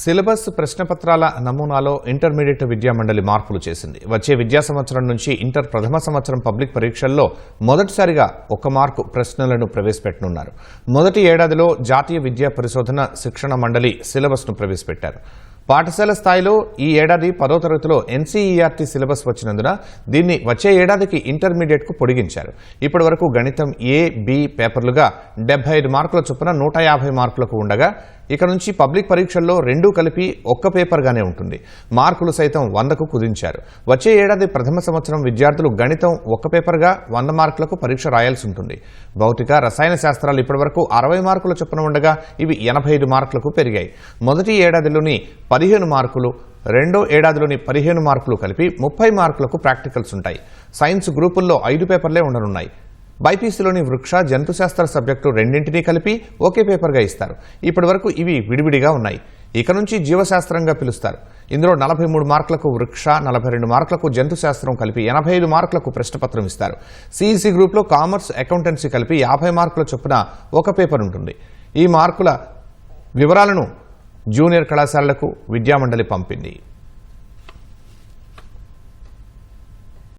Syllabus ప్రశ్నపత్రాల నమూనాలో intermediate విద్యా మండలి మార్పులు చేసింది. వచ్చే విద్యా సంవత్సరం నుంచి ఇంటర్ ప్రథమ సంవత్సరం పబ్లిక్ పరీక్షల్లో మొదటిసారిగా ఒక మార్కు ప్రశ్నలను ప్రవేశపెట్టనున్నారు. మొదటి ఏడాదిలో జాతీయ విద్యా పరిశోధన శిక్షణ మండలి సిలబస్ను ప్రవేశపెట్టారు. పాఠశాల స్థాయిలో ఈ ఏడాది పదో తరగతిలో ఎన్సీఈఆర్టీ సిలబస్ వచ్చినందున దీన్ని వచ్చే ఏడాదికి ఇంటర్మీడియట్కు పొడిగించారు. ఇప్పటి వరకు గణితం ఏ బి పేపర్లుగా డెబ్బై ఐదు మార్కుల చొప్పున నూట యాభై మార్కులకు ఉండగా ఇక నుంచి పబ్లిక్ పరీక్షల్లో రెండూ కలిపి ఒక్క పేపర్గానే ఉంటుంది. మార్కులు సైతం వందకు కుదించారు. వచ్చే ఏడాది ప్రథమ సంవత్సరం విద్యార్థులు గణితం ఒక్క పేపర్గా వంద మార్కులకు పరీక్ష రాయాల్సి ఉంటుంది. భౌతిక రసాయన శాస్త్రాలు ఇప్పటివరకు అరవై మార్కుల చొప్పున ఉండగా ఇవి ఎనభై ఐదు మార్కులకు పెరిగాయి. మొదటి ఏడాదిలోని పదిహేను మార్కులు రెండో ఏడాదిలోని పదిహేను మార్కులు కలిపి ముప్పై మార్కులకు ప్రాక్టికల్స్ ఉంటాయి. సైన్స్ గ్రూపుల్లో ఐదు పేపర్లే ఉండనున్నాయి. బైపీసీలోని వృక్ష జంతుశాస్త్ర సబ్జెక్టు రెండింటినీ కలిపి ఒకే పేపర్గా ఇస్తారు. ఇప్పటి వరకు ఇవి విడివిడిగా ఉన్నాయి. ఇక నుంచి జీవశాస్త్రంగా పిలుస్తారు. ఇందులో నలభై మూడు మార్కులకు వృక్ష నలభై రెండు మార్కులకు జంతుశాస్త్రం కలిపి ఎనభై ఐదు మార్కులకు ప్రశ్నపత్రం ఇస్తారు. సిఈసి గ్రూప్లో కామర్స్ అకౌంటెన్సీ కలిపి యాభై మార్కుల చొప్పున ఒక పేపర్ ఉంటుంది. ఈ మార్కుల వివరాలను జూనియర్ కళాశాలలకు విద్యామండలి పంపింది.